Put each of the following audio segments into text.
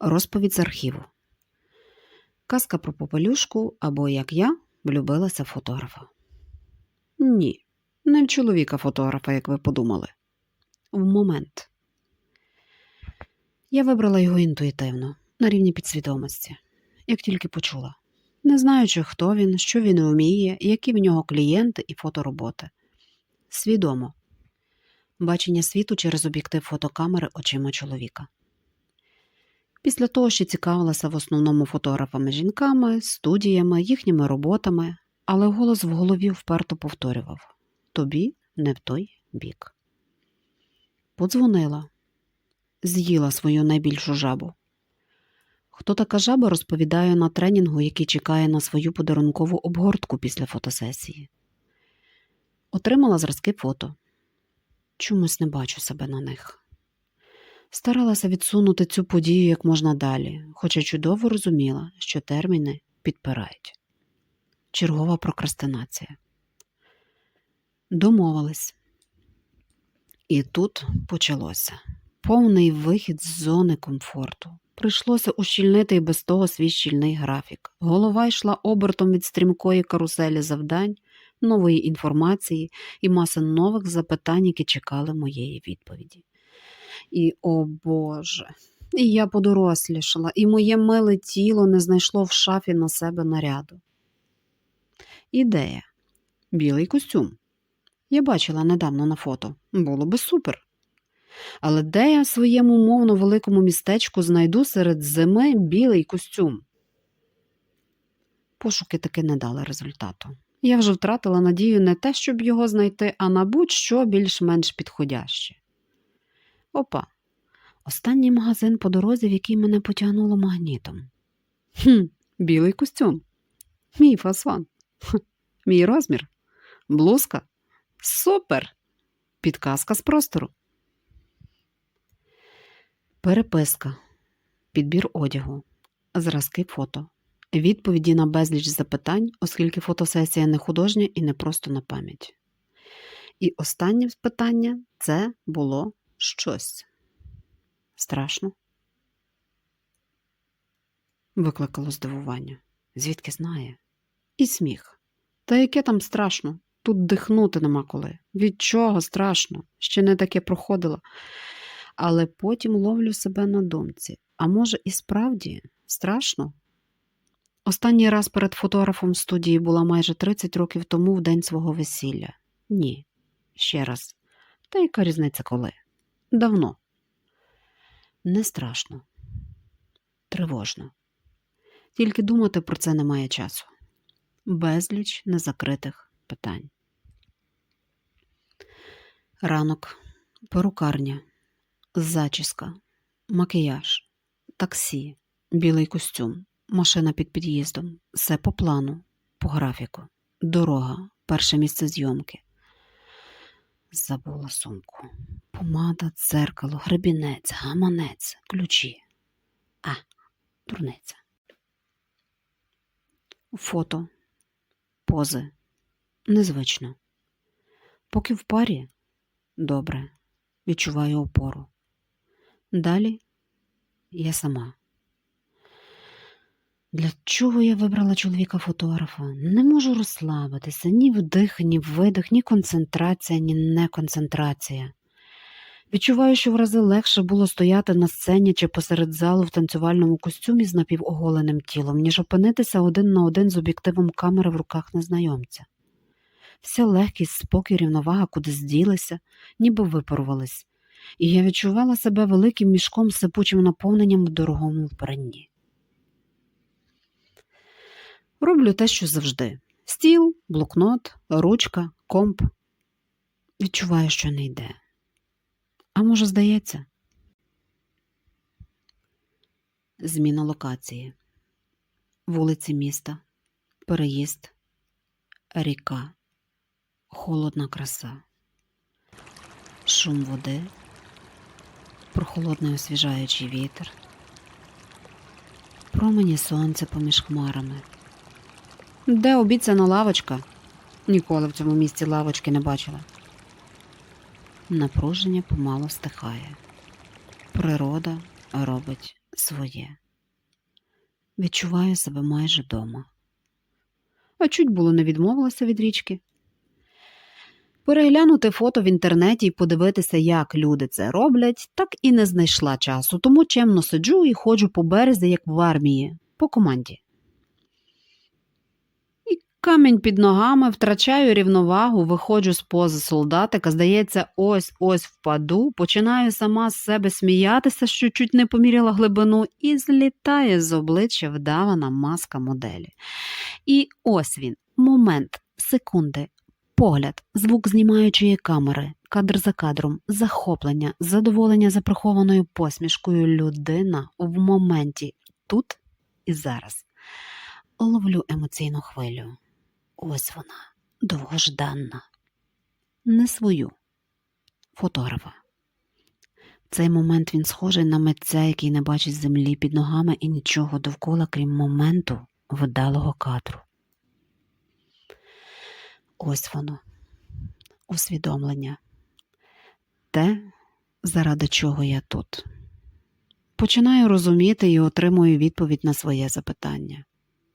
Розповідь з архіву. Казка про попелюшку або як я влюбилася в фотографа. Ні, не в чоловіка фотографа, як ви подумали. В момент. Я вибрала його інтуїтивно, на рівні підсвідомості, як тільки почула, не знаючи, хто він, що він вміє, які в нього клієнти і фотороботи. Свідомо. Бачення світу через об'єктив фотокамери очима чоловіка. Після того ще цікавилася в основному фотографами жінками, студіями, їхніми роботами, але голос в голові вперто повторював тобі не в той бік. Подзвонила, з'їла свою найбільшу жабу. Хто така жаба розповідає на тренінгу, який чекає на свою подарункову обгортку після фотосесії. Отримала зразки фото. Чомусь не бачу себе на них. Старалася відсунути цю подію як можна далі, хоча чудово розуміла, що терміни підпирають. Чергова прокрастинація. Домовились. І тут почалося повний вихід з зони комфорту. Прийшлося ущільнити і без того свій щільний графік. Голова йшла обертом від стрімкої каруселі завдань, нової інформації і маси нових запитань, які чекали моєї відповіді. І, о Боже, і я подорослішала, і моє миле тіло не знайшло в шафі на себе наряду. Ідея. Білий костюм. Я бачила недавно на фото. Було би супер. Але де я в своєму умовно великому містечку знайду серед зими білий костюм? Пошуки таки не дали результату. Я вже втратила надію не те, щоб його знайти, а на будь-що більш-менш підходяще. Опа, останній магазин по дорозі, в який мене потягнуло магнітом. Хм, білий костюм. Мій фасон. Хм, мій розмір. Блузка. Супер! Підказка з простору. Переписка. Підбір одягу. Зразки фото. Відповіді на безліч запитань, оскільки фотосесія не художня і не просто на пам'ять. І останнє питання це було щось. Страшно. Викликало здивування. Звідки знає? І сміх. Та яке там страшно? Тут дихнути нема коли. Від чого страшно? Ще не таке проходило. Але потім ловлю себе на думці. А може, і справді страшно? Останній раз перед фотографом студії була майже 30 років тому в день свого весілля. Ні, ще раз. Та яка різниця коли? Давно. Не страшно, тривожно. Тільки думати про це немає часу. Безліч незакритих питань. Ранок, перукарня, зачіска, макіяж, таксі, білий костюм, машина під під'їздом, все по плану, по графіку, дорога, перше місце зйомки. Забула сумку. Помада, дзеркало, гребінець, гаманець, ключі. А, дурниця. Фото, пози. Незвично. Поки в парі добре, відчуваю опору. Далі я сама. Для чого я вибрала чоловіка фотографа? Не можу розслабитися ні вдих, ні видих, ні концентрація, ні неконцентрація. Відчуваю, що в рази легше було стояти на сцені чи посеред залу в танцювальному костюмі з напівоголеним тілом, ніж опинитися один на один з об'єктивом камери в руках незнайомця. Вся легкість, спокій, рівновага кудись зділися, ніби випарувались, і я відчувала себе великим мішком сипучим наповненням в дорогому вбранні. Роблю те, що завжди: стіл, блокнот, ручка, комп. Відчуваю, що не йде. А може, здається? Зміна локації, вулиці міста, переїзд, ріка, холодна краса, шум води, прохолодний освіжаючий вітер, промені сонця поміж хмарами. Де обіцяна лавочка? Ніколи в цьому місці лавочки не бачила. Напруження помало стихає. Природа робить своє. Відчуваю себе майже дома. А чуть було не відмовилася від річки. Переглянути фото в інтернеті і подивитися, як люди це роблять, так і не знайшла часу, тому чемно сиджу і ходжу по березі, як в армії, по команді. Камінь під ногами, втрачаю рівновагу, виходжу з пози солдатика, здається, ось ось впаду, починаю сама з себе сміятися, що чуть не поміряла глибину, і злітає з обличчя вдавана маска моделі. І ось він, момент, секунди, погляд, звук знімаючої камери, кадр за кадром, захоплення, задоволення за прихованою посмішкою людина в моменті тут і зараз. Ловлю емоційну хвилю. Ось вона, довгожданна. Не свою фотографа. В цей момент він схожий на митця, який не бачить землі під ногами і нічого довкола, крім моменту вдалого кадру. Ось воно, усвідомлення, те, заради чого я тут. Починаю розуміти і отримую відповідь на своє запитання.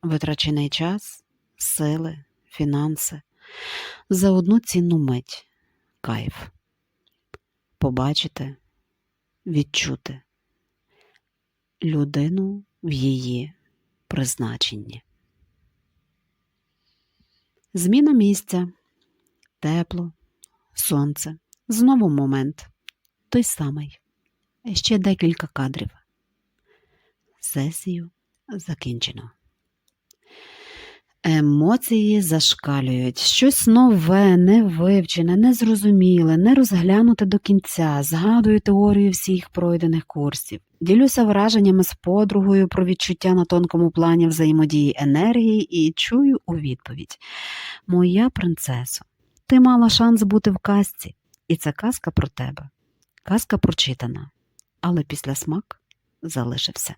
Витрачений час, сили, фінанси за одну цінну мить, кайф. Побачити, відчути людину в її призначенні. Зміна місця, тепло, сонце, знову момент, той самий, ще декілька кадрів. Сесію закінчено. Емоції зашкалюють, щось нове, невивчене, незрозуміле, не розглянуте до кінця, згадую теорію всіх пройдених курсів, ділюся враженнями з подругою про відчуття на тонкому плані взаємодії енергії і чую у відповідь: Моя принцесо, ти мала шанс бути в казці, і це казка про тебе. Казка прочитана, але після смак залишився.